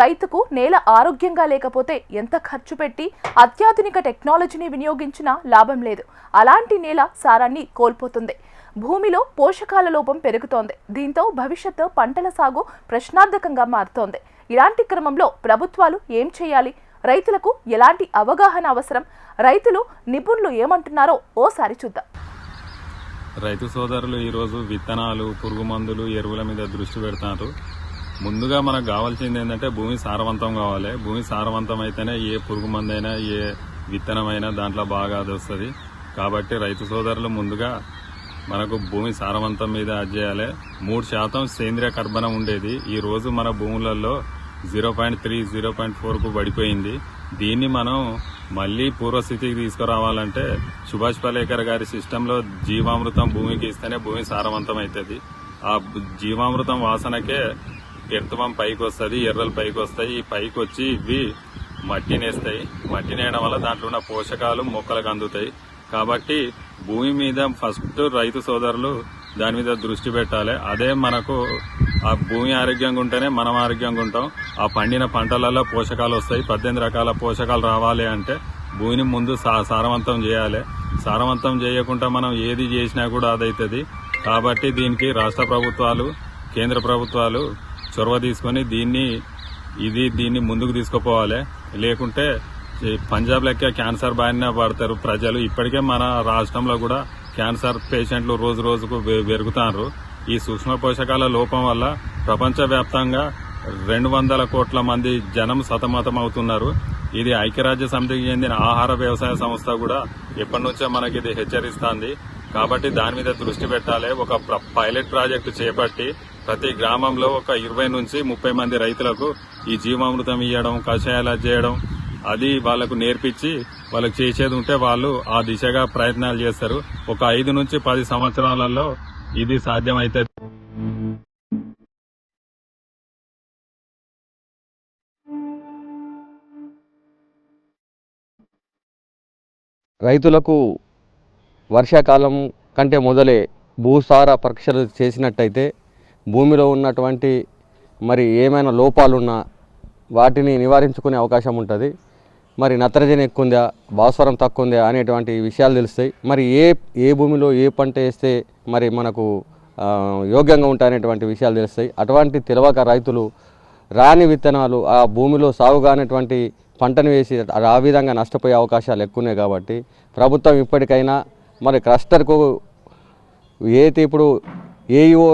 రైతుకు నేల ఆరోగ్యంగా లేకపోతే ఎంత ఖర్చు పెట్టి అత్యాధునిక టెక్నాలజీని వినియోగించినా లాభం లేదు. అలాంటి నేల సారాన్ని కోల్పోతుంది. భూమిలో పోషకాల లోపం పెరుగుతోంది. దీంతో భవిష్యత్తు పంటల సాగు ప్రశ్నార్థకంగా మారుతోంది. ఇలాంటి క్రమంలో ప్రభుత్వాలు ఏం చేయాలి? రైతులకు ఎలాంటి అవగాహన అవసరం? రైతులు నిపుణులు ఏమంటున్నారో ఓసారి చూద్దాం. రైతు సోదరులు ఈరోజు విత్తనాలు పురుగు మందులు ఎరువుల మీద దృష్టి పెడతారు ముందుగా మనకు కావాల్సింది ఏంటంటే భూమి సారవంతం కావాలి. భూమి సారవంతం అయితేనే ఏ పురుగు మందైనా ఏ విత్తనమైనా దాంట్లో బాగా అది వస్తుంది కాబట్టి రైతు సోదరులు ముందుగా మనకు భూమి సారవంతం మీద అది చేయాలి. మూడు శాతం సేంద్రియ కర్బనం ఉండేది. ఈ రోజు మన భూములలో zero point three zero point ఫోర్కు పడిపోయింది. దీన్ని మనం మళ్ళీ పూర్వస్థితికి తీసుకురావాలంటే సుభాష్ పలేకర్ గారి సిస్టంలో జీవామృతం భూమికి ఇస్తేనే భూమి సారవంతం అవుతుంది ఆ జీవామృతం వాసనకే ఎర్తవం పైకి వస్తుంది ఎర్రలు పైకి వస్తాయి ఈ పైకి వచ్చి ఇవి మట్టినేస్తాయి. మట్టినేయడం వల్ల దాంట్లో ఉన్న పోషకాలు మొక్కలకు అందుతాయి. కాబట్టి భూమి మీద ఫస్ట్ రైతు సోదరులు దాని మీద దృష్టి పెట్టాలి. అదే మనకు ఆ భూమి ఆరోగ్యంగా ఉంటేనే మనం ఆరోగ్యంగా ఉంటాం. ఆ పండిన పంటలలో పోషకాలు వస్తాయి. పద్దెనిమిది రకాల పోషకాలు రావాలి అంటే భూమిని ముందు సారవంతం చేయాలి. సారవంతం చేయకుండా మనం ఏది చేసినా కూడా అదవుతుంది కాబట్టి దీనికి రాష్ట్ర ప్రభుత్వాలు కేంద్ర ప్రభుత్వాలు చొరవ తీసుకొని దీన్ని ఇది దీన్ని ముందుకు తీసుకుపోవాలి. లేకుంటే పంజాబ్ లెక్క క్యాన్సర్ బారిన పడతారు ప్రజలు. ఇప్పటికే మన రాష్ట్రంలో కూడా క్యాన్సర్ పేషెంట్లు రోజు రోజుకు పెరుగుతారు. ఈ సూక్ష్మ పోషకాల లోపం వల్ల ప్రపంచవ్యాప్తంగా రెండు వందల కోట్ల మంది జనం సతమతం అవుతున్నారు. ఇది ఐక్యరాజ్య సమితికి చెందిన ఆహార వ్యవసాయ సంస్థ కూడా ఎప్పటి నుంచో మనకి ఇది హెచ్చరిస్తుంది. కాబట్టి దాని మీద దృష్టి పెట్టాలి. ఒక పైలట్ ప్రాజెక్టు చేపట్టి ప్రతి గ్రామంలో ఒక ఇరవై నుంచి ముప్పై మంది రైతులకు ఈ జీవామృతం ఇవ్వడం కషాయాలు చేయడం అది వాళ్ళకు నేర్పించి వాళ్ళకి చేసేది ఉంటే వాళ్ళు ఆ దిశగా ప్రయత్నాలు చేస్తారు. ఒక ఐదు నుంచి పది సంవత్సరాలలో ఇది సాధ్యమైతే రైతులకు వర్షాకాలం కంటే మొదలే భూసార పరీక్షలు చేసినట్టయితే భూమిలో ఉన్నటువంటి మరి ఏమైనా లోపాలున్నా వాటిని నివారించుకునే అవకాశం ఉంటుంది. మరి నత్రజని ఎక్కువ ఉందా భాస్వరం తక్కువ ఉందా అనేటువంటి విషయాలు తెలుస్తాయి. మరి ఏ ఏ భూమిలో ఏ పంట వేస్తే మరి మనకు యోగ్యంగా ఉంటాయనేటువంటి విషయాలు తెలుస్తాయి. అటువంటి తెలియక రైతులు రాని విత్తనాలు ఆ భూమిలో సాగుగానేటువంటి పంటను వేసి ఆ విధంగా నష్టపోయే అవకాశాలు ఎక్కువనే కాబట్టి ప్రభుత్వం ఇప్పటికైనా మరి క్లస్టర్కు ఏదైతే ఇప్పుడు ఏఈఓ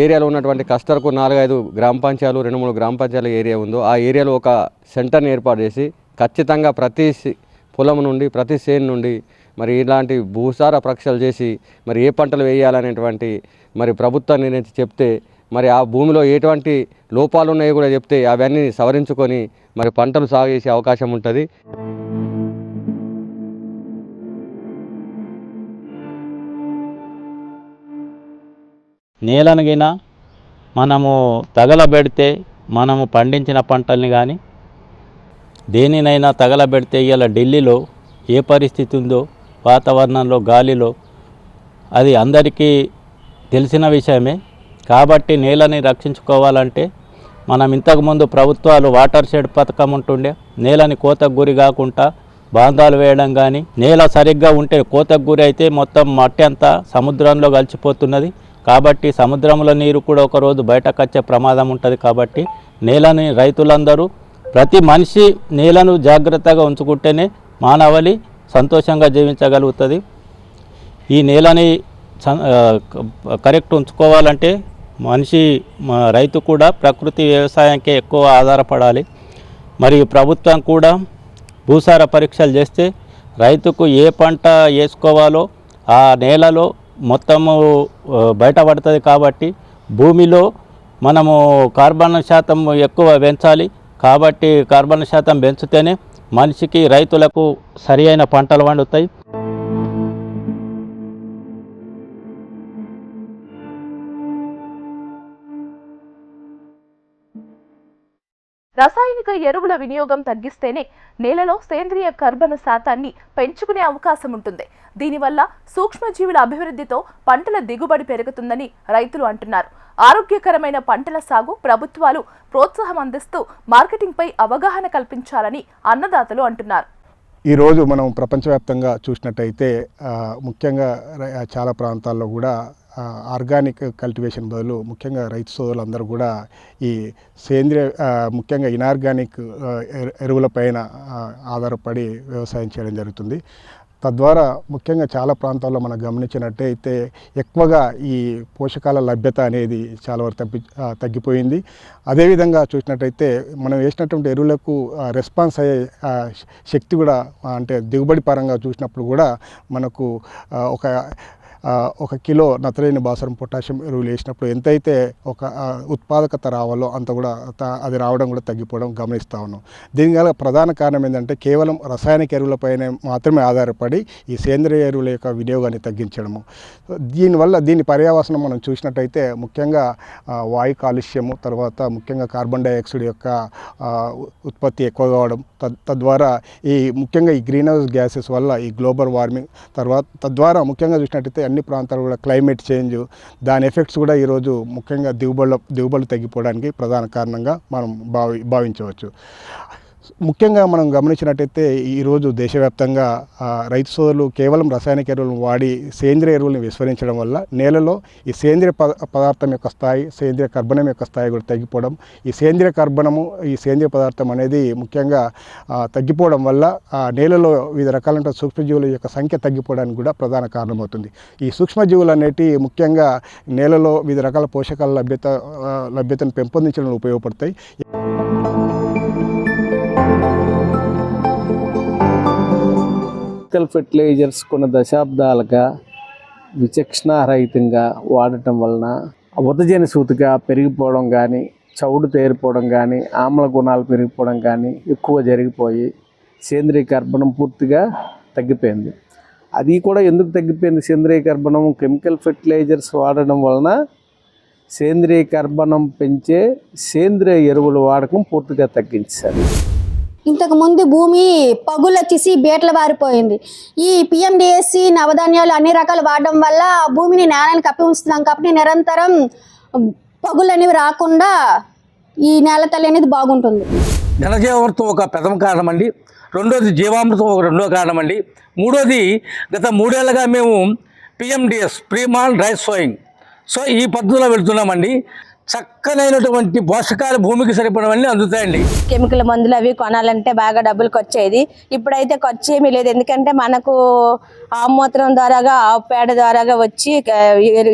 ఏరియాలో ఉన్నటువంటి క్లస్టర్కు నాలుగైదు గ్రామ పంచాయలు రెండు మూడు గ్రామ పంచాయతీల ఏరియా ఉందో ఆ ఏరియాలో ఒక సెంటర్ని ఏర్పాటు చేసి ఖచ్చితంగా ప్రతి పొలం నుండి ప్రతి సేన్ నుండి మరి ఇలాంటి భూసార ప్రక్షలు చేసి మరి ఏ పంటలు వేయాలనేటువంటి మరి ప్రభుత్వాన్ని నేను చెప్తే మరి ఆ భూమిలో ఎటువంటి లోపాలు ఉన్నాయో కూడా చెప్తే అవన్నీ సవరించుకొని మరి పంటలు సాగు చేసే అవకాశం ఉంటుంది. నేలను మనము తగలబెడితే మనము పండించిన పంటల్ని కానీ దేనినైనా తగలబెడితే ఇలా ఢిల్లీలో ఏ పరిస్థితి ఉందో వాతావరణంలో గాలిలో అది అందరికీ తెలిసిన విషయమే. కాబట్టి నేలని రక్షించుకోవాలంటే మనం ఇంతకుముందు ప్రభుత్వాలు వాటర్ షెడ్ పథకం ఉంటుండే నేలని కోతకు గురి కాకుండా బాంధాలు వేయడం కానీ నేల సరిగ్గా ఉంటే కోతకు గురి అయితే మొత్తం మట్టి అంతా సముద్రంలో కలిసిపోతున్నది. కాబట్టి సముద్రంలో నీరు కూడా ఒకరోజు బయటకు వచ్చే ప్రమాదం ఉంటుంది కాబట్టి నేలని రైతులందరూ ప్రతి మనిషి నేలను జాగ్రత్తగా ఉంచుకుంటేనే మానవలి సంతోషంగా జీవించగలుగుతుంది. ఈ నేలని కరెక్ట్ ఉంచుకోవాలంటే మనిషి రైతు కూడా ప్రకృతి వ్యవసాయంకే ఎక్కువ ఆధారపడాలి. మరియు ప్రభుత్వం కూడా భూసార పరీక్షలు చేస్తే రైతుకు ఏ పంట వేసుకోవాలో ఆ నేలలో మొత్తము బయటపడుతుంది కాబట్టి భూమిలో మనము కార్బన్ శాతం ఎక్కువ పెంచాలి. కాబట్టి కార్బన్ శాతం పెంచితేనే మనిషికి రైతులకు సరి అయిన పంటలు పండుతాయి. రసాయనిక ఎరువుల వినియోగం తగ్గిస్తేనే నేలలో సేంద్రియ కర్బన శాతాన్ని పెంచుకునే అవకాశం ఉంటుంది. దీనివల్ల సూక్ష్మజీవుల అభివృద్ధితో పంటల దిగుబడి పెరుగుతుందని రైతులు అంటున్నారు. ఆరోగ్యకరమైన పంటల సాగు ప్రభుత్వాలు ప్రోత్సాహం అందిస్తూ మార్కెటింగ్పై అవగాహన కల్పించాలని అన్నదాతలు అంటున్నారు. ఈరోజు మనం ప్రపంచవ్యాప్తంగా చూసినట్టయితే ముఖ్యంగా చాలా ప్రాంతాల్లో కూడా ఆర్గానిక్ కల్టివేషన్ బదులు ముఖ్యంగా రైతు సోదరులందరూ కూడా ఈ సేంద్రియ ముఖ్యంగా ఇనార్గానిక్ ఎరువులపైన ఆధారపడి వ్యవసాయం చేయడం జరుగుతుంది. తద్వారా ముఖ్యంగా చాలా ప్రాంతాల్లో మనం గమనించినట్టయితే ఎక్కువగా ఈ పోషకాల లభ్యత అనేది చాలా వరకు తగ్గి తగ్గిపోయింది. అదేవిధంగా చూసినట్టయితే మనం వేసినటువంటి ఎరువులకు రెస్పాన్స్ అయ్యే శక్తి కూడా అంటే దిగుబడి పరంగా చూసినప్పుడు కూడా మనకు ఒక ఒక కిలో నత్రజని భాస్వరం పొటాషియం ఎరువులు వేసినప్పుడు ఎంతైతే ఒక ఉత్పాదకత రావాలో అంత కూడా అది రావడం కూడా తగ్గిపోవడం గమనిస్తూ ఉన్నాం. దీని గల ప్రధాన కారణం ఏంటంటే కేవలం రసాయనిక ఎరువులపైనే మాత్రమే ఆధారపడి ఈ సేంద్రియ ఎరువుల యొక్క వినియోగాన్ని తగ్గించడము. దీనివల్ల దీని పర్యావసనం మనం చూసినట్టయితే ముఖ్యంగా వాయు కాలుష్యము తర్వాత ముఖ్యంగా కార్బన్ డైఆక్సైడ్ యొక్క ఉత్పత్తి ఎక్కువ కావడం తద్- తద్వారా ఈ ముఖ్యంగా ఈ గ్రీన్ హౌస్ గ్యాసెస్ వల్ల ఈ గ్లోబల్ వార్మింగ్ తర్వాత తద్వారా ముఖ్యంగా చూసినట్టయితే అన్ని ప్రాంతాలు కూడా క్లైమేట్ చేంజ్ దాని ఎఫెక్ట్స్ కూడా ఈరోజు ముఖ్యంగా దిగుబడుల దిగుబడులు తగ్గిపోవడానికి ప్రధాన కారణంగా మనం భావి భావించవచ్చు. ముఖ్యంగా మనం గమనించినట్టయితే ఈరోజు దేశవ్యాప్తంగా రైతు సోదరులు కేవలం రసాయనిక ఎరువులను వాడి సేంద్రియ ఎరువులను విస్మరించడం వల్ల నేలలో ఈ సేంద్రియ పద పదార్థం యొక్క స్థాయి సేంద్రియ కర్బనం యొక్క స్థాయి కూడా తగ్గిపోవడం ఈ సేంద్రియ కర్బనము ఈ సేంద్రియ పదార్థం అనేది ముఖ్యంగా తగ్గిపోవడం వల్ల ఆ నేలలో వివిధ రకాలైన సూక్ష్మజీవుల యొక్క సంఖ్య తగ్గిపోవడానికి కూడా ప్రధాన కారణమవుతుంది. ఈ సూక్ష్మజీవులు అనేటి ముఖ్యంగా నేలలో వివిధ రకాల పోషకాల లభ్యత లభ్యతను పెంపొందించడానికి ఉపయోగపడతాయి. కెమికల్ ఫెర్టిలైజర్స్ కొన్ని దశాబ్దాలుగా విచక్షణారహితంగా వాడటం వలన ఉదజని సూతిగా పెరిగిపోవడం కానీ చౌడు తేరిపోవడం కానీ ఆమ్ల గుణాలు పెరిగిపోవడం కానీ ఎక్కువ జరిగిపోయి సేంద్రీయ కర్బనం పూర్తిగా తగ్గిపోయింది. అది కూడా ఎందుకు తగ్గిపోయింది? సేంద్రీయ కర్బనం కెమికల్ ఫెర్టిలైజర్స్ వాడడం వలన సేంద్రీయ కర్బనం పెంచే సేంద్రీయ ఎరువుల వాడకం పూర్తిగా తగ్గించారు. ఇంతకుముందు భూమి పగులు వచ్చేసి బేటలు వారిపోయింది. ఈ పిఎండిఎస్సి నవధాన్యాలు అన్ని రకాలు వాడడం వల్ల భూమిని నేలని కప్పి ఉంచుతున్నాం కాబట్టి నిరంతరం పగులు అనేవి రాకుండా ఈ నేల తల్లి అనేది బాగుంటుంది. ఘనజీవామృతం ఒక ప్రథమ కారణం అండి రెండోది జీవామృతం ఒక రెండో కారణం అండి మూడోది గత మూడేళ్ళగా మేము PMDS premonsoon dry sowing. So ఈ పద్ధతిలో వెళ్తున్నామండి. చక్కనైనటువంటి పోషకాలు భూమికి సరిపడవన్నీ అందుతాయండి. కెమికల్ మందులు అవి కొనాలంటే బాగా డబ్బులు ఖర్చేది ఇప్పుడైతే ఖర్చు ఏమీ లేదు. ఎందుకంటే మనకు ఆమూత్రం ద్వారాగా ఆవు పేడ ద్వారాగా వచ్చి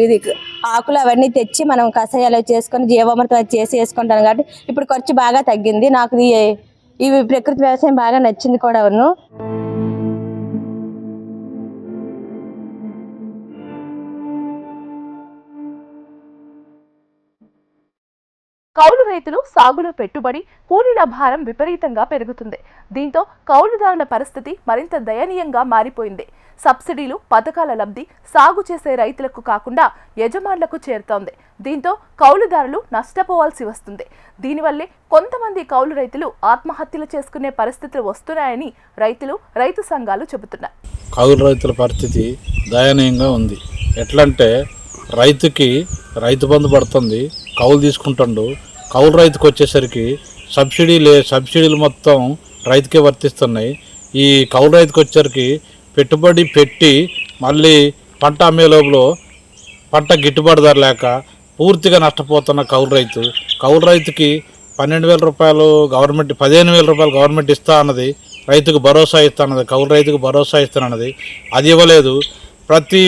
ఇది ఆకులు అవన్నీ తెచ్చి మనం కషాయాలు చేసుకొని జీవామృతం అది చేసి వేసుకుంటాం కాబట్టి ఇప్పుడు ఖర్చు బాగా తగ్గింది. నాకు ఇది- ఇవి ప్రకృతి వ్యవసాయం బాగా నచ్చింది కూడా కౌలు రైతులు సాగులో పెట్టుబడి కూలీల భారం విపరీతంగా పెరుగుతుంది. దీంతో కౌలుదారుల పరిస్థితి మరింత దయనీయంగా మారిపోయింది. సబ్సిడీలు పథకాల లబ్ధి సాగు చేసే రైతులకు కాకుండా యజమానులకు చేరుతోంది. దీంతో కౌలుదారులు నష్టపోవాల్సి వస్తుంది. దీనివల్లే కొంతమంది కౌలు రైతులు ఆత్మహత్యలు చేసుకునే పరిస్థితులు వస్తున్నాయని రైతులు రైతు సంఘాలు చెబుతున్నాయి. కౌలు రైతుల పరిస్థితి దయనీయంగా ఉంది. ఎట్లంటే రైతుకి రైతు బంధు పడుతుంది కౌలు తీసుకుంటుండు కౌలు రైతుకు వచ్చేసరికి సబ్సిడీ లే సబ్సిడీలు మొత్తం రైతుకే వర్తిస్తున్నాయి. ఈ కౌలు రైతుకు వచ్చేసరికి పెట్టుబడి పెట్టి మళ్ళీ పంట అమ్మే లోపల పంట గిట్టుబాటు ధర లేక పూర్తిగా నష్టపోతున్న కౌలు రైతు. కౌలు రైతుకి పన్నెండు వేల రూపాయలు గవర్నమెంట్ పదిహేను వేల రూపాయలు గవర్నమెంట్ ఇస్తా అన్నది రైతుకు భరోసా ఇస్తా అన్నది కౌలు రైతుకు భరోసా ఇస్తానన్నది అది ఇవ్వలేదు. ప్రతి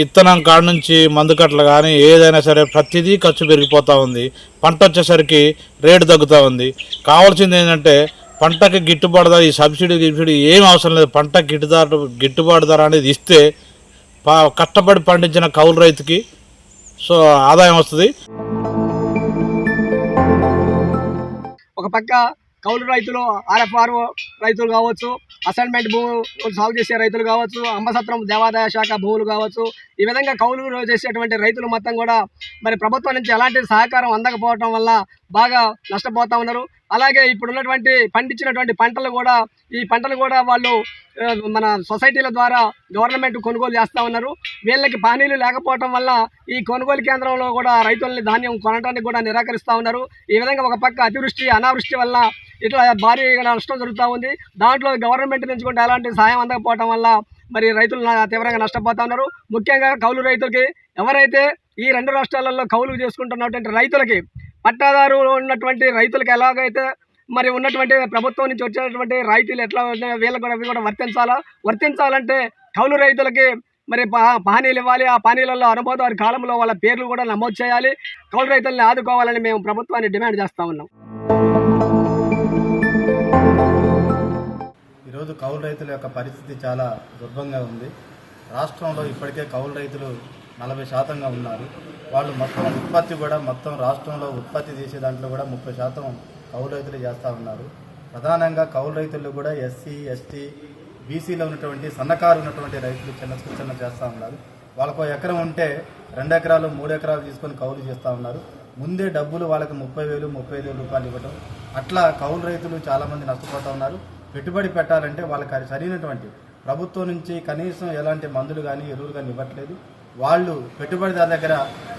ఇత్తనం కాడ నుంచి మందు కట్టలు కానీ ఏదైనా సరే ప్రతిదీ ఖర్చు పెరిగిపోతూ ఉంది. పంట వచ్చేసరికి రేటు తగ్గుతూ ఉంది. కావాల్సింది ఏంటంటే పంటకి గిట్టుబాటు ధర ఈ సబ్సిడీ గిబ్సిడీ ఏం అవసరం లేదు. పంట గిట్టుబాటు గిట్టుబాటు ధర అనేది ఇస్తే పా- కష్టపడి పండించిన కౌలు రైతుకి సో ఆదాయం వస్తుంది. ఒక పక్క కౌలు రైతులు ఆర్ఎఫ్ఆర్ రైతులు కావచ్చు అసైన్మెంట్ భూములు సాగు చేసే రైతులు కావచ్చు అంబసత్రం దేవాదాయ శాఖ భూములు కావచ్చు ఈ విధంగా కౌలు చేసేటువంటి రైతులు మొత్తం కూడా మరి ప్రభుత్వం నుంచి ఎలాంటి సహకారం అందకపోవటం వల్ల బాగా నష్టపోతా ఉన్నారు. అలాగే ఇప్పుడు ఉన్నటువంటి పండించినటువంటి పంటలు కూడా ఈ పంటలు కూడా వాళ్ళు మన సొసైటీల ద్వారా గవర్నమెంట్ కొనుగోలు చేస్తూ ఉన్నారు. వీళ్ళకి పానీలు లేకపోవటం వల్ల ఈ కొనుగోలు కేంద్రంలో కూడా రైతుల్ని ధాన్యం కొనడానికి కూడా నిరాకరిస్తూ ఉన్నారు. ఈ విధంగా ఒక పక్క అతివృష్టి అనావృష్టి వల్ల ఇట్లా భారీగా నష్టం జరుగుతూ ఉంది. దాంట్లో గవర్నమెంట్ నుంచి కూడా ఎలాంటి సహాయం అందకపోవటం వల్ల మరి రైతులు తీవ్రంగా నష్టపోతా ఉన్నారు. ముఖ్యంగా కౌలు రైతులకి ఎవరైతే ఈ రెండు రాష్ట్రాలలో కౌలు చేసుకుంటున్నటువంటి రైతులకి పట్టాదారు ఉన్నటువంటి రైతులకు ఎలాగైతే మరి ఉన్నటువంటి ప్రభుత్వం నుంచి వచ్చినటువంటి రాయితీలు ఎట్లా ఉన్నాయో వీళ్ళకి కూడా కూడా వర్తించాలా? వర్తించాలంటే కౌలు రైతులకి మరి పా- పానీలు ఇవ్వాలి. ఆ పానీలలో అనుభవం వారి కాలంలో వాళ్ళ పేర్లు కూడా నమోదు చేయాలి. కౌలు రైతుల్ని ఆదుకోవాలని మేము ప్రభుత్వాన్ని డిమాండ్ చేస్తా ఉన్నాం. ఈరోజు కౌలు రైతుల యొక్క పరిస్థితి చాలా దుర్భంగా ఉంది. రాష్ట్రంలో ఇప్పటికే కౌలు రైతులు నలభై శాతంగా ఉన్నారు. వాళ్ళు మొత్తం ఉత్పత్తి కూడా మొత్తం రాష్ట్రంలో ఉత్పత్తి చేసే దాంట్లో కూడా ముప్పై శాతం కౌలు రైతులు చేస్తూ ఉన్నారు. ప్రధానంగా కౌలు రైతులు కూడా ఎస్సీ ఎస్టీ బీసీలో ఉన్నటువంటి సన్నకారు ఉన్నటువంటి రైతులు చిన్న చిన్న చేస్తూ ఉన్నారు. వాళ్ళకు ఒక ఎకరం ఉంటే రెండు ఎకరాలు మూడు ఎకరాలు తీసుకొని కౌలు చేస్తూ ఉన్నారు. ముందే డబ్బులు వాళ్ళకి ముప్పై వేలు ముప్పై ఐదు వేలు రూపాయలు ఇవ్వటం. అట్లా కౌలు రైతులు చాలామంది నష్టపోతూ ఉన్నారు. పెట్టుబడి పెట్టాలంటే వాళ్ళకి సరైనటువంటి ప్రభుత్వం నుంచి కనీసం ఎలాంటి మందులు కానీ ఎరువులు కానీ ఇవ్వట్లేదు. వాళ్ళు పెట్టుబడిదారు దగ్గర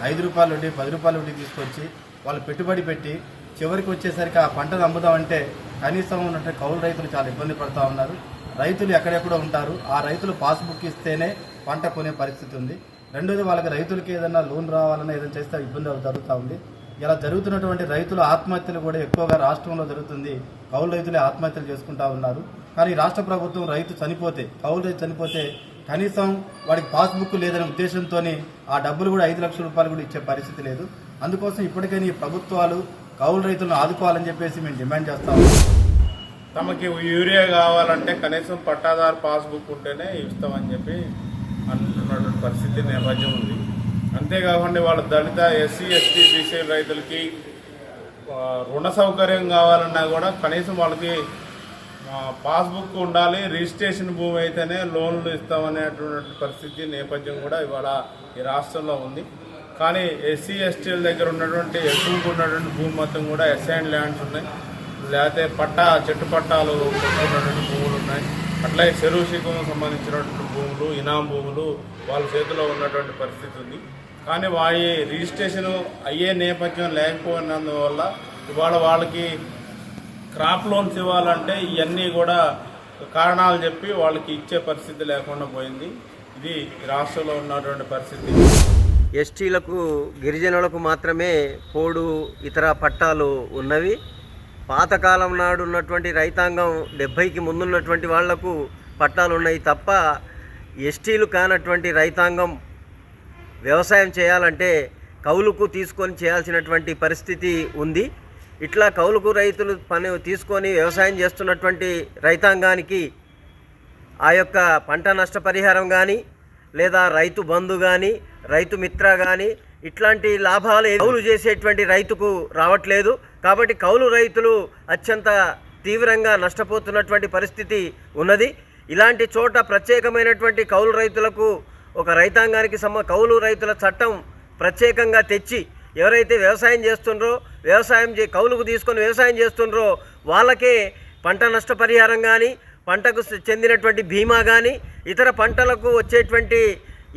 ఐదు రూపాయలు ఉండి పది రూపాయలు ఉండి తీసుకొచ్చి వాళ్ళు పెట్టుబడి పెట్టి చివరికి వచ్చేసరికి ఆ పంటను అమ్ముదామంటే కనీసం ఉన్నటువంటి కౌలు రైతులు చాలా ఇబ్బంది పడుతూ ఉన్నారు. రైతులు ఎక్కడెక్కడో ఉంటారు. ఆ రైతులు పాస్బుక్ ఇస్తేనే పంట కొనే పరిస్థితి ఉంది. రెండోది వాళ్ళకి రైతులకి ఏదైనా లోన్ రావాలన్నా ఏదైనా చేస్తే ఇబ్బంది జరుగుతూ ఉంది. ఇలా జరుగుతున్నటువంటి రైతుల ఆత్మహత్యలు కూడా ఎక్కువగా రాష్ట్రంలో జరుగుతుంది. కౌలు రైతులే ఆత్మహత్యలు చేసుకుంటా ఉన్నారు. కానీ రాష్ట్ర ప్రభుత్వం రైతు చనిపోతే కౌలు రైతు చనిపోతే కనీసం వాడికి పాస్బుక్ లేదనే ఉద్దేశంతో ఆ డబ్బులు కూడా ఐదు లక్షల రూపాయలు కూడా ఇచ్చే పరిస్థితి లేదు. అందుకోసం ఇప్పటికైనా ఈ ప్రభుత్వాలు కౌలు రైతులను ఆదుకోవాలని చెప్పేసి మేము డిమాండ్ చేస్తాము తమకి యూరియా కావాలంటే కనీసం పట్టాదారు పాస్బుక్ ఉంటేనే ఇస్తామని చెప్పి అంటున్నటువంటి పరిస్థితి నేపథ్యం ఉంది. అంతేకాకుండా వాళ్ళ దళిత ఎస్సీ ఎస్టీ బీసీ రైతులకి రుణ సౌకర్యం కావాలన్నా కూడా కనీసం వాళ్ళకి పాస్బుక్ ఉండాలి రిజిస్ట్రేషన్ భూమి అయితేనే లోన్లు ఇస్తామనేటువంటి పరిస్థితి నేపథ్యం కూడా ఇవాళ ఈ రాష్ట్రంలో ఉంది. కానీ ఎస్సీ ఎస్టీల దగ్గర ఉన్నటువంటి ఎక్కువగా ఉన్నటువంటి భూమి మొత్తం కూడా ఎస్ఐన్ ల్యాండ్స్ ఉన్నాయి. లేకపోతే పట్టా చెట్టు పట్టాలు పెట్టుకున్నటువంటి భూములు ఉన్నాయి. అట్లాగే చెరువు శిఖం సంబంధించినటువంటి భూములు ఇనాం భూములు వాళ్ళ చేతిలో ఉన్నటువంటి పరిస్థితి ఉంది. కానీ వారి రిజిస్ట్రేషన్ అయ్యే నేపథ్యం లేకపోయినందువల్ల ఇవాళ వాళ్ళకి క్రాప్ లోన్స్ ఇవ్వాలంటే ఇవన్నీ కూడా కారణాలు చెప్పి వాళ్ళకి ఇచ్చే పరిస్థితి లేకుండా పోయింది. ఇది రాష్ట్రంలో ఉన్నటువంటి పరిస్థితి. ఎస్టీలకు గిరిజనులకు మాత్రమే పోడు ఇతర పట్టాలు ఉన్నవి. పాతకాలం నాడు ఉన్నటువంటి రైతాంగం డెబ్భైకి ముందున్నటువంటి వాళ్ళకు పట్టాలు ఉన్నాయి తప్ప ఎస్టీలు కానటువంటి రైతాంగం వ్యవసాయం చేయాలంటే కౌలుకు తీసుకొని చేయాల్సినటువంటి పరిస్థితి ఉంది. ఇట్లా కౌలుకు రైతులు పని తీసుకొని వ్యవసాయం చేస్తున్నటువంటి రైతాంగానికి ఆ యొక్క పంట నష్టపరిహారం కానీ లేదా రైతు బంధు కానీ రైతు మిత్ర కానీ ఇట్లాంటి లాభాలు కౌలు చేసేటువంటి రైతుకు రావట్లేదు. కాబట్టి కౌలు రైతులు అత్యంత తీవ్రంగా నష్టపోతున్నటువంటి పరిస్థితి ఉన్నది. ఇలాంటి చోట ప్రత్యేకమైనటువంటి కౌలు రైతులకు ఒక రైతాంగానికి సమ కౌలు రైతుల చట్టం ప్రత్యేకంగా తెచ్చి ఎవరైతే వ్యవసాయం చేస్తుండ్రో వ్యవసాయం చే కౌలుకు తీసుకొని వ్యవసాయం చేస్తుండ్రో వాళ్ళకే పంట నష్టపరిహారం కానీ పంటకు చెందినటువంటి బీమా కానీ ఇతర పంటలకు వచ్చేటువంటి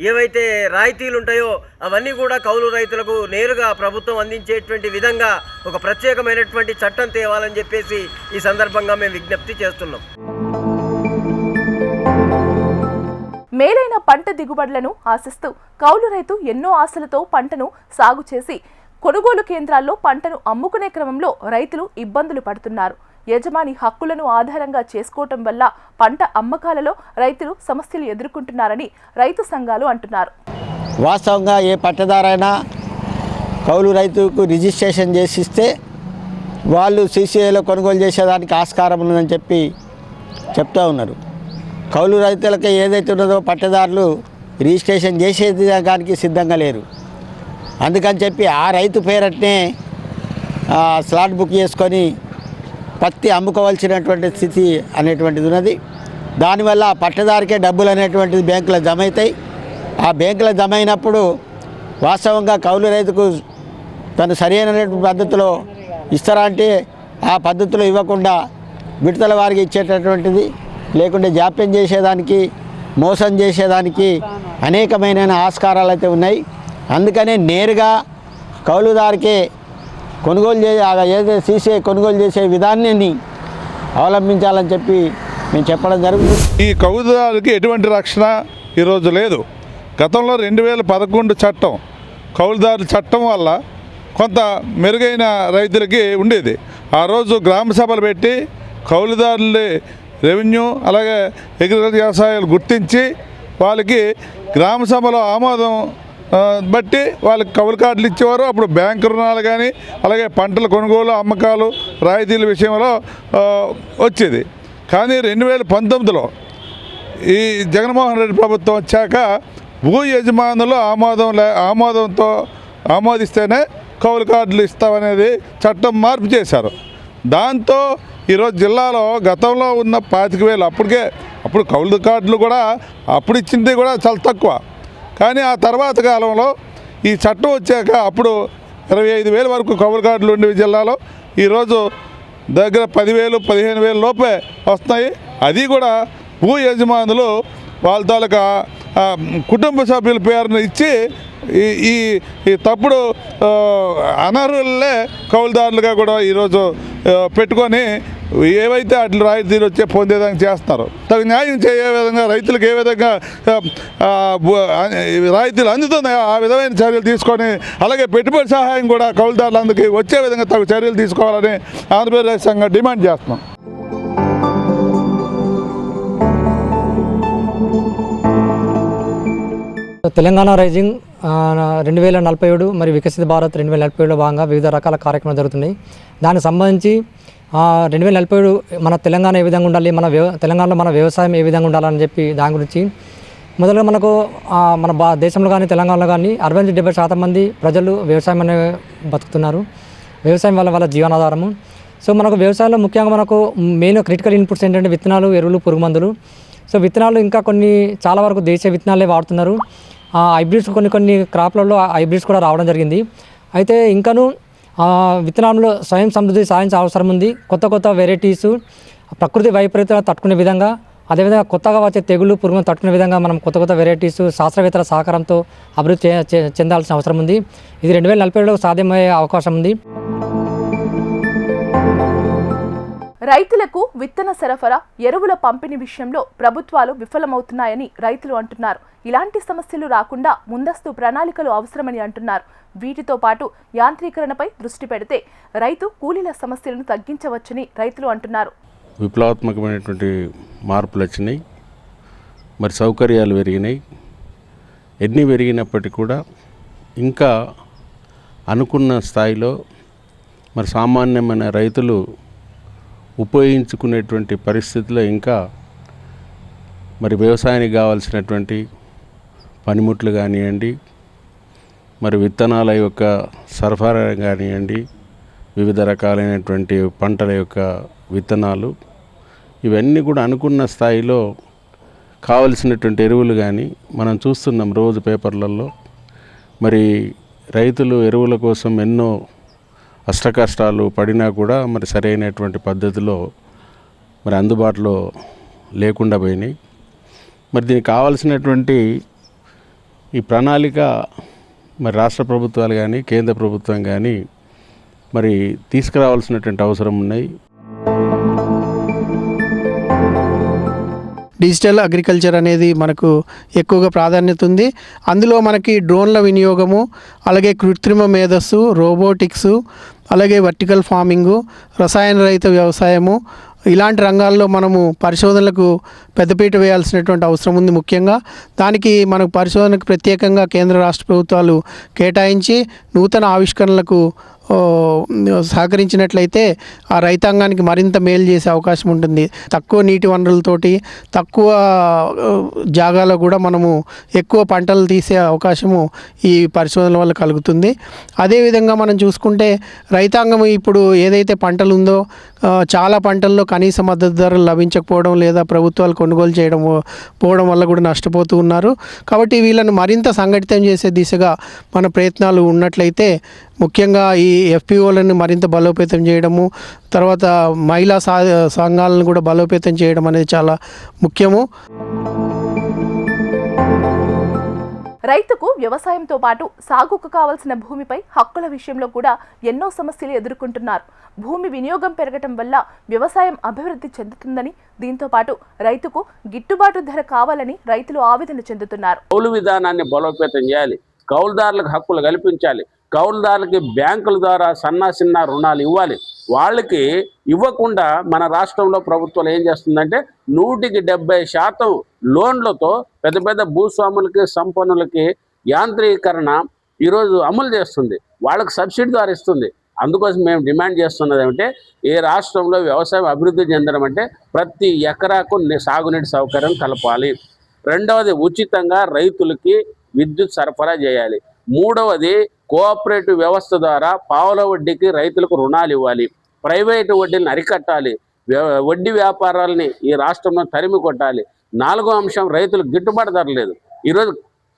ఏవైతే రాయితీలు ఉంటాయో అవన్నీ కూడా కౌలు రైతులకు నేరుగా ప్రభుత్వం అందించేటువంటి విధంగా ఒక ప్రత్యేకమైనటువంటి చట్టం తేవాలని చెప్పేసి ఈ సందర్భంగా మేము విజ్ఞప్తి చేస్తున్నాం. మేలైన పంట దిగుబడులను ఆశిస్తూ కౌలు రైతు ఎన్నో ఆశలతో పంటను సాగు చేసి కొనుగోలు కేంద్రాల్లో పంటను అమ్ముకునే క్రమంలో రైతులు ఇబ్బందులు పడుతున్నారు. యజమాని హక్కులను ఆధారంగా చేసుకోవటం వల్ల పంట అమ్మకాలలో రైతులు సమస్యలు ఎదుర్కొంటున్నారని రైతు సంఘాలు అంటున్నారు. వాస్తవంగా ఏ పట్టదారైనా కౌలు రైతుకు రిజిస్ట్రేషన్ చేసిస్తే వాళ్ళు సీసీఐలో కొనుగోలు చేసేదానికి ఆస్కారం ఉందని చెప్పి చెప్తూ ఉన్నారు. కౌలు రైతులకి ఏదైతే ఉన్నదో పట్టదారులు రిజిస్ట్రేషన్ చేసే దానికి సిద్ధంగా లేరు. అందుకని చెప్పి ఆ రైతు పేరట్నే స్లాట్ బుక్ చేసుకొని పత్తి అమ్ముకోవాల్సినటువంటి స్థితి అనేటువంటిది ఉన్నది. దానివల్ల పట్టదారికే డబ్బులు అనేటువంటిది బ్యాంకులో జమ అవుతాయి ఆ బ్యాంకులో జమ అయినప్పుడు వాస్తవంగా కౌలు రైతుకు తను సరైనటువంటి పద్ధతిలో ఇస్తారా అంటే ఆ పద్ధతిలో ఇవ్వకుండా విడతల వారికి ఇచ్చేటటువంటిది లేకుంటే జాప్యం చేసేదానికి మోసం చేసేదానికి అనేకమైన ఆస్కారాలు అయితే ఉన్నాయి. అందుకనే నేరుగా కౌలుదారికే కొనుగోలు చే ఆ ఏదైతే సీసీ కొనుగోలు చేసే విధానాన్ని అవలంబించాలని చెప్పి మేము చెప్పడం జరుగుతుంది. ఈ కౌలుదారులకి ఎటువంటి రక్షణ ఈరోజు లేదు. గతంలో రెండు వేల పదకొండు చట్టం కౌలుదారుల చట్టం వల్ల కొంత మెరుగైన రైతులకి ఉండేది. ఆ రోజు గ్రామ సభలు పెట్టి కౌలుదారుల రెవెన్యూ అలాగే అగ్రికల్చర్ వ్యవసాయాలు గుర్తించి వాళ్ళకి గ్రామ సభలో ఆమోదం బట్టి వాళ్ళకి కౌలు కార్డులు ఇచ్చేవారు. అప్పుడు బ్యాంకు రుణాలు కానీ అలాగే పంటల కొనుగోలు అమ్మకాలు రాయితీల విషయంలో వచ్చేది. కానీ రెండు వేల పంతొమ్మిదిలో ఈ జగన్మోహన్ రెడ్డి ప్రభుత్వం వచ్చాక భూ యజమానులు ఆమోదం లే ఆమోదంతో ఆమోదిస్తేనే కౌలు కార్డులు ఇస్తామనేది చట్టం మార్పు చేశారు. దాంతో ఈరోజు జిల్లాలో గతంలో ఉన్న పాతిక వేలు అప్పటికే అప్పుడు కౌలు కార్డులు కూడా అప్పుడు ఇచ్చింది కూడా చాలా తక్కువ. కానీ ఆ తర్వాత కాలంలో ఈ చట్టం వచ్చాక అప్పుడు ఇరవై ఐదు వేల వరకు కౌలు కార్డులు ఉండేవి జిల్లాలో. ఈరోజు దగ్గర పదివేలు పదిహేను వేలు లోపే వస్తున్నాయి. అది కూడా భూ యజమానులు వాళ్ళ తాలూకా కుటుంబ సభ్యుల పేరును ఇచ్చి ఈ ఈ తప్పుడు అనర్హులే కౌలుదారులుగా కూడా ఈరోజు పెట్టుకొని ఏవైతే అట్లా రాయితీలు వచ్చే పొందేదానికి చేస్తున్నారు? తగు న్యాయం చేయే విధంగా రైతులకు ఏ విధంగా రాయితీలు అందుతున్నాయో ఆ విధమైన చర్యలు తీసుకొని అలాగే పెట్టుబడి సహాయం కూడా కౌలుదారులందరికీ వచ్చే విధంగా తగు చర్యలు తీసుకోవాలని ఆంధ్రప్రదేశ్ సంఘం డిమాండ్ చేస్తున్నాం. తెలంగాణ రైజింగ్ రెండు వేల నలభై ఏడు మరియు వికసిత భారత్ రెండు వేల నలభై ఏడులో భాగంగా వివిధ రకాల కార్యక్రమాలు జరుగుతున్నాయి. దానికి సంబంధించి రెండు వేల నలభై ఏడు మన తెలంగాణ ఏ విధంగా ఉండాలి? మన వ్యవ తెలంగాణలో మన వ్యవసాయం ఏ విధంగా ఉండాలని చెప్పి దాని గురించి. మొదలుగా మనకు మన బా దేశంలో కానీ తెలంగాణలో కానీ అరవై నుంచి డెబ్బై శాతం మంది ప్రజలు వ్యవసాయం అనే బతుకుతున్నారు. వ్యవసాయం వల్ల వాళ్ళ జీవనాధారము. సో మనకు వ్యవసాయంలో ముఖ్యంగా మనకు మెయిన్ క్రిటికల్ ఇన్పుట్స్ ఏంటంటే విత్తనాలు ఎరువులు పురుగు మందులు సో విత్తనాలు ఇంకా కొన్ని చాలా వరకు దేశీయ విత్తనాలే వాడుతున్నారు. ఆ హైబ్రిడ్స్ కొన్ని కొన్ని క్రాప్లలో హైబ్రిడ్స్ కూడా రావడం జరిగింది. అయితే ఇంకాను విత్తనాల్లో స్వయం సమృద్ధి సాధించే అవసరం ఉంది. కొత్త కొత్త వెరైటీస్ ప్రకృతి వైపరీత్యాలను తట్టుకునే విధంగా అదేవిధంగా కొత్తగా వచ్చే తెగులు పురుగులను తట్టుకునే విధంగా మనం కొత్త కొత్త వెరైటీస్ శాస్త్రవేత్తల సహకారంతో అభివృద్ధి చెందాల్సిన అవసరం ఉంది. ఇది రెండు వేల నలభై ఏడులో సాధ్యమయ్యే అవకాశం ఉంది. రైతులకు విత్తన సరఫరా ఎరువుల పంపిణీ విషయంలో ప్రభుత్వాలు విఫలమవుతున్నాయని రైతులు అంటున్నారు. ఇలాంటి సమస్యలు రాకుండా ముందస్తు ప్రణాళికలు అవసరమని అంటున్నారు. వీటితో పాటు యాంత్రీకరణపై దృష్టి పెడితే రైతు కూలీల సమస్యలను తగ్గించవచ్చని రైతులు అంటున్నారు. విప్లవాత్మకమైనటువంటి మార్పులు వచ్చినాయి. మరి సౌకర్యాలు పెరిగినాయి. ఎన్ని పెరిగినప్పటికీ కూడా ఇంకా అనుకున్న స్థాయిలో మరి సామాన్యమైన రైతులు ఉపయోగించుకునేటువంటి పరిస్థితిలో ఇంకా మరి వ్యవసాయానికి కావాల్సినటువంటి పనిముట్లు కానివ్వండి మరి విత్తనాల యొక్క సరఫరా కానివ్వండి వివిధ రకాలైనటువంటి పంటల యొక్క విత్తనాలు ఇవన్నీ కూడా అనుకున్న స్థాయిలో కావలసినటువంటి ఎరువులు కానీ మనం చూస్తున్నాం రోజు పేపర్లలో. మరి రైతులు ఎరువుల కోసం ఎన్నో అష్టకష్టాలు పడినా కూడా మరి సరైనటువంటి పద్ధతిలో మరి అందుబాటులో లేకుండా పోయినాయి. మరి దీనికి కావాల్సినటువంటి ఈ ప్రణాళిక మరి రాష్ట్ర ప్రభుత్వాలు కానీ కేంద్ర ప్రభుత్వం కానీ మరి తీసుకురావాల్సినటువంటి అవసరం ఉన్నాయి. డిజిటల్ అగ్రికల్చర్ అనేది మనకు ఎక్కువగా ప్రాధాన్యత ఉంది. అందులో మనకి డ్రోన్ల వినియోగము అలాగే కృత్రిమ మేధస్సు రోబోటిక్స్ అలాగే వర్టికల్ ఫార్మింగు రసాయన రహిత వ్యవసాయము ఇలాంటి రంగాల్లో మనము పరిశోధనలకు పెద్దపీట వేయాల్సినటువంటి అవసరం ఉంది ముఖ్యంగా. దానికి మనకు పరిశోధనకు ప్రత్యేకంగా కేంద్ర రాష్ట్ర ప్రభుత్వాలు కేటాయించి నూతన ఆవిష్కరణలకు సహకరించినట్లయితే ఆ రైతాంగానికి మరింత మేలు చేసే అవకాశం ఉంటుంది. తక్కువ నీటి వనరులతోటి తక్కువ జాగాలో కూడా మనము ఎక్కువ పంటలు తీసే అవకాశము ఈ పరిశోధనల వల్ల కలుగుతుంది. అదేవిధంగా మనం చూసుకుంటే రైతాంగం ఇప్పుడు ఏదైతే పంటలు ఉందో చాలా పంటల్లో కనీస మద్దతు ధరలు లభించకపోవడం లేదా ప్రభుత్వాలు కొనుగోలు చేయడం పోవడం వల్ల కూడా నష్టపోతూ ఉన్నారు. కాబట్టి వీళ్ళను మరింత సంఘటితం చేసే దిశగా మన ప్రయత్నాలు ఉన్నట్లయితే ముఖ్యంగా ఈ ఎఫ్పిఓలను మరింత బలోపేతం చేయడము తర్వాత మహిళా సా సంఘాలను కూడా బలోపేతం చేయడం అనేది చాలా ముఖ్యము. రైతుకు వ్యవసాయంతో పాటు సాగుకు కావలసిన భూమిపై హక్కుల విషయంలో కూడా ఎన్నో సమస్యలు ఎదుర్కొంటున్నారు. భూమి వినియోగం పెరగటం వల్ల వ్యవసాయం అభివృద్ధి చెందుతుందని దీంతో పాటు రైతుకు గిట్టుబాటు ధర కావాలని రైతులు ఆవేదన చెందుతున్నారు. కౌలు విధానాన్ని బలోపేతం చేయాలి. కౌలుదారులకు హక్కులు కల్పించాలి. కౌలుదారులకి బ్యాంకుల ద్వారా సన్నాసిన్న చిన్న రుణాలు ఇవ్వాలి. వాళ్ళకి ఇవ్వకుండా మన రాష్ట్రంలో ప్రభుత్వం ఏం చేస్తుందంటే నూటికి డెబ్బై శాతం లోన్లతో పెద్ద పెద్ద భూస్వాములకి సంపన్నులకి యాంత్రీకరణ ఈరోజు అమలు చేస్తుంది. వాళ్ళకి సబ్సిడీ ద్వారా ఇస్తుంది. అందుకోసం మేము డిమాండ్ చేస్తున్నది ఏమంటే ఏ రాష్ట్రంలో వ్యవసాయం అభివృద్ధి చెందడం అంటే ప్రతి ఎకరాకు సాగునీటి సౌకర్యం కలపాలి. రెండవది ఉచితంగా రైతులకి విద్యుత్ సరఫరా చేయాలి. మూడవది కోఆపరేటివ్ వ్యవస్థ ద్వారా పావుల వడ్డీకి రైతులకు రుణాలు ఇవ్వాలి. ప్రైవేటు వడ్డీని అరికట్టాలి. వడ్డీ వ్యాపారాలని ఈ రాష్ట్రంలో తరిమి కొట్టాలి. నాలుగో అంశం రైతులకు గిట్టుబాటు ధర లేదు. ఈరోజు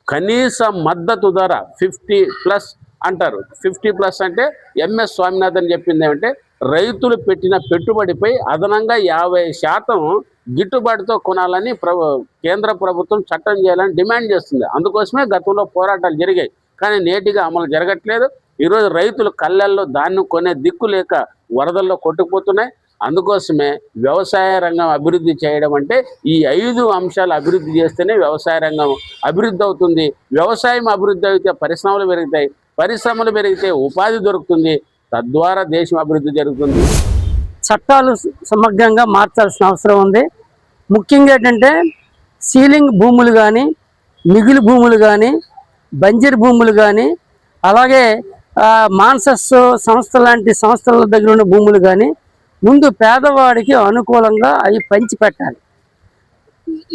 కనీస మద్దతు ధర ఫిఫ్టీ ప్లస్ అంటారు. ఫిఫ్టీ ప్లస్ అంటే ఎంఎస్ స్వామినాథన్ చెప్పింది ఏమంటే రైతులు పెట్టిన పెట్టుబడిపై అదనంగా యాభై శాతం గిట్టుబాటుతో కొనాలని ప్రభు కేంద్ర ప్రభుత్వం చట్టం చేయాలని డిమాండ్ చేస్తుంది. అందుకోసమే గతంలో పోరాటాలు జరిగాయి. కానీ నేటిగా అమలు జరగట్లేదు. ఈరోజు రైతులు కళ్ళల్లో ధాన్యం కొనే దిక్కు లేక వరదల్లో కొట్టుకుపోతున్నాయి. అందుకోసమే వ్యవసాయ రంగం అభివృద్ధి చేయడం అంటే ఈ ఐదు అంశాలు అభివృద్ధి చేస్తేనే వ్యవసాయ రంగం అభివృద్ధి అవుతుంది. వ్యవసాయం అభివృద్ధి అయితే పరిశ్రమలు పెరుగుతాయి. పరిశ్రమలు పెరిగితే ఉపాధి దొరుకుతుంది. తద్వారా దేశం అభివృద్ధి జరుగుతుంది. చట్టాలు సమగ్రంగా మార్చాల్సిన అవసరం ఉంది. ముఖ్యంగా ఏంటంటే సీలింగ్ భూములు కానీ మిగిలి భూములు కానీ బంజరు భూములు కానీ అలాగే మాన్సస్ సంస్థ లాంటి సంస్థల దగ్గర ఉన్న భూములు కానీ ముందు పేదవాడికి అనుకూలంగా అవి పంచి పెట్టాలి.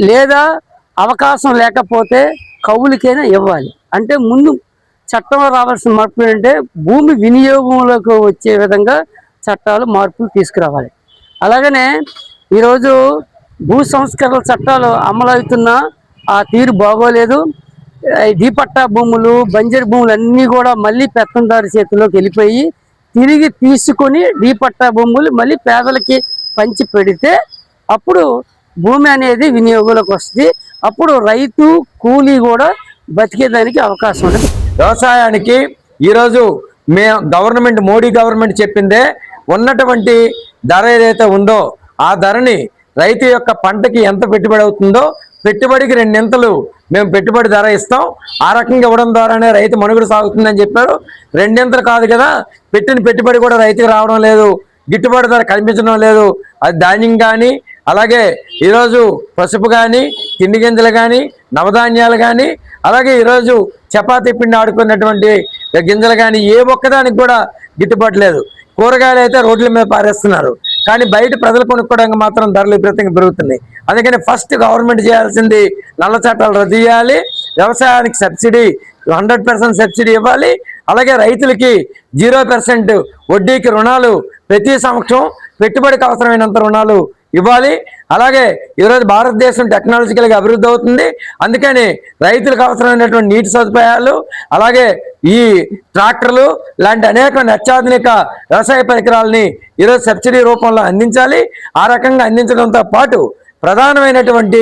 లేదా అవకాశం లేకపోతే కవులకైనా ఇవ్వాలి. అంటే ముందు చట్టంలో రావాల్సిన మార్పు ఏంటంటే భూమి వినియోగంలోకి వచ్చే విధంగా చట్టాలు మార్పులు తీసుకురావాలి. అలాగనే ఈరోజు భూ సంస్కరణ చట్టాలు అమలవుతున్న ఆ తీరు బాగోలేదు. డీపట్టా భూములు బంజరు భూములు అన్నీ కూడా మళ్ళీ పెత్తందారి చేతిలోకి వెళ్ళిపోయి తిరిగి తీసుకొని డీపట్టా భూములు మళ్ళీ పేదలకి పంచి పెడితే అప్పుడు భూమి అనేది వినియోగంలోకి వస్తుంది. అప్పుడు రైతు కూలీ కూడా బతికేదానికి అవకాశం ఉంటుంది. వ్యవసాయానికి ఈరోజు మే గవర్నమెంట్ మోడీ గవర్నమెంట్ చెప్పిందే ఉన్నటువంటి ధర ఏదైతే ఉందో ఆ ధరని రైతు యొక్క పంటకి ఎంత పెట్టుబడి అవుతుందో పెట్టుబడికి రెండింతలు మేము పెట్టుబడి ధర ఇస్తాం. ఆ రకంగా ఇవ్వడం ద్వారానే రైతు మనుగడ సాగుతుందని చెప్పారు. రెండింతలు కాదు కదా పెట్టిన పెట్టుబడి కూడా రైతుకి రావడం లేదు. గిట్టుబాటు ధర కనిపించడం లేదు. అది ధాన్యం కానీ అలాగే ఈరోజు పసుపు కానీ తిండి గింజలు కానీ నవధాన్యాలు కానీ అలాగే ఈరోజు చపాతీ పిండి ఆడుకున్నటువంటి గింజలు కానీ ఏ ఒక్కదానికి కూడా గిట్టుబాటు లేదు. కూరగాయలు అయితే రోడ్ల మీద పారేస్తున్నారు. కానీ బయట ప్రజలు కొనుక్కోవడానికి మాత్రం ధరలు విపరీతంగా పెరుగుతున్నాయి. అందుకని ఫస్ట్ గవర్నమెంట్ చేయాల్సింది నల్ల చట్టాలు రద్దు చేయాలి వ్యవసాయానికి సబ్సిడీ హండ్రెడ్ పర్సెంట్ సబ్సిడీ ఇవ్వాలి అలాగే రైతులకి జీరో పర్సెంట్ వడ్డీకి రుణాలు ప్రతి సంవత్సరం పెట్టుబడికి అవసరమైనంత రుణాలు ఇవ్వాలి. అలాగే ఈరోజు భారతదేశం టెక్నాలజికల్గా అభివృద్ధి అవుతుంది. అందుకని రైతులకు అవసరమైనటువంటి నీటి సదుపాయాలు అలాగే ఈ ట్రాక్టర్లు లాంటి అనేక అత్యాధునిక వ్యవసాయ పరికరాలని ఈరోజు సబ్సిడీ రూపంలో అందించాలి. ఆ రకంగా అందించడంతో పాటు ప్రధానమైనటువంటి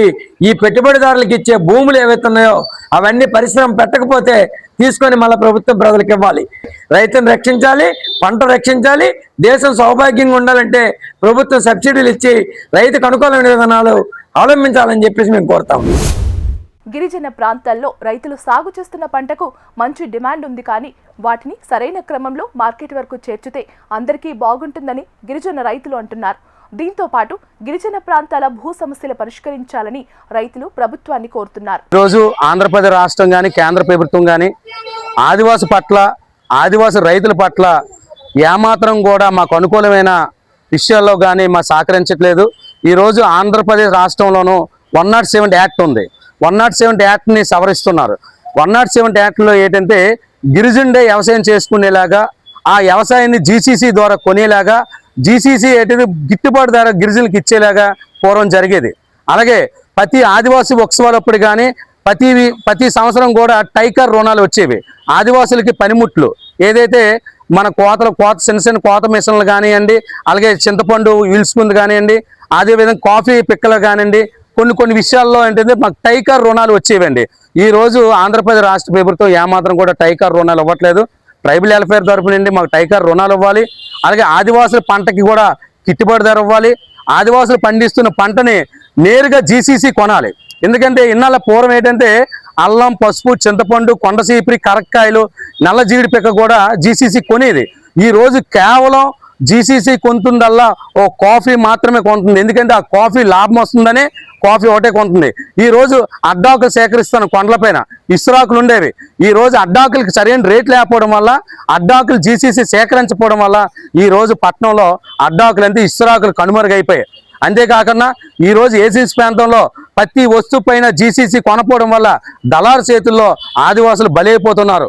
ఈ పెట్టుబడిదారులకు ఇచ్చే భూములు ఏవైతే ఉన్నాయో అవన్నీ పరిశ్రమ పెట్టకపోతే తీసుకొని మళ్ళీ ప్రభుత్వం ప్రజలకు ఇవ్వాలి. రైతును రక్షించాలి పంట రక్షించాలి దేశం సౌభాగ్యంగా ఉండాలంటే ప్రభుత్వం సబ్సిడీలు ఇచ్చి రైతుకు అనుకూలమైన విధానాలు అవలంబించాలని చెప్పేసి మేము కోరుతాం గిరిజన ప్రాంతాల్లో రైతులు సాగు చేస్తున్న పంటకు మంచి డిమాండ్ ఉంది కానీ వాటిని సరైన క్రమంలో మార్కెట్ వరకు చేర్చితే అందరికీ బాగుంటుందని గిరిజన రైతులు అంటున్నారు. దీంతో పాటు గిరిజన ప్రాంతాల భూ సమస్యలు పరిష్కరించాలని రైతులు ప్రభుత్వాన్ని కోరుతున్నారు. ఈరోజు ఆంధ్రప్రదేశ్ రాష్ట్రం కానీ కేంద్ర ప్రభుత్వం కానీ ఆదివాసు పట్ల ఆదివాసు రైతుల పట్ల ఏమాత్రం కూడా మాకు అనుకూలమైన విషయాల్లో కానీ మా సహకరించట్లేదు. ఈరోజు ఆంధ్రప్రదేశ్ రాష్ట్రంలోనూ వన్ నాట్ సెవెన్ యాక్ట్ ఉంది. వన్ నాట్ సెవెన్ యాక్ట్ని సవరిస్తున్నారు. వన్ నాట్ సెవెన్ యాక్ట్లో ఏంటంటే గిరిజనుడే వ్యవసాయం చేసుకునేలాగా ఆ వ్యవసాయాన్ని జీసీసీ ద్వారా కొనేలాగా జీసీసీ ఏంటంటే గిట్టుబాటు ధర గిరిజనులకు ఇచ్చేలాగా పూర్వం జరిగేది. అలాగే ప్రతి ఆదివాసీ ఉత్సవాలప్పుడు కానీ ప్రతి ప్రతి సంవత్సరం కూడా టైకర్ రుణాలు వచ్చేవి. ఆదివాసులకి పనిముట్లు. ఏదైతే మన కోతలు కోత చిన్న చిన్న కోత మిషన్లు కానివ్వండి అలాగే చింతపండు ఇల్సుకుంది కానివ్వండి అదేవిధంగా కాఫీ పిక్కలు కానివ్వండి కొన్ని కొన్ని విషయాల్లో ఏంటంటే మాకు టైకార్ రుణాలు వచ్చేవండి. ఈ రోజు ఆంధ్రప్రదేశ్ రాష్ట్ర ప్రభుత్వం ఏమాత్రం కూడా టైకర్ రుణాలు ఇవ్వట్లేదు. ట్రైబల్ వెల్ఫేర్ తరపు నుండి మాకు టైకర్ రుణాలు ఇవ్వాలి. అలాగే ఆదివాసుల పంటకి కూడా గిట్టుబాటు ధర ఇవ్వాలి. ఆదివాసులు పండిస్తున్న పంటని నేరుగా జీసీసీ కొనాలి. ఎందుకంటే ఇన్నాళ్ళ పూర్వం ఏంటంటే అల్లం పసుపు చింతపండు కొండసీపిరి కరక్కాయలు నల్ల జీడి పిక్క కూడా జీసీసీ కొనేది. ఈ రోజు కేవలం జీసీసీ కొంతుందల్లా ఓ కాఫీ మాత్రమే కొంటుంది. ఎందుకంటే ఆ కాఫీ లాభం వస్తుందని కాఫీ ఒకటే కొంటుంది. ఈ రోజు అడ్డాకులు సేకరిస్తాను కొండలపైన ఇసురాకులు ఉండేవి. ఈ రోజు అడ్డాకులకి సరైన రేట్ లేకపోవడం వల్ల అడ్డాకులు జీసీసీ సేకరించకపోవడం వల్ల ఈ రోజు పట్టణంలో అడ్డాకులు అంటే ఇసురాకులు కనుమరుగైపోయాయి. అంతేకాకుండా ఈ రోజు ప్రాంతంలో ప్రతి వస్తువు పైన జీసీసీ కొనపోవడం వల్ల దళారు చేతుల్లో ఆదివాసులు బలైపోతున్నారు.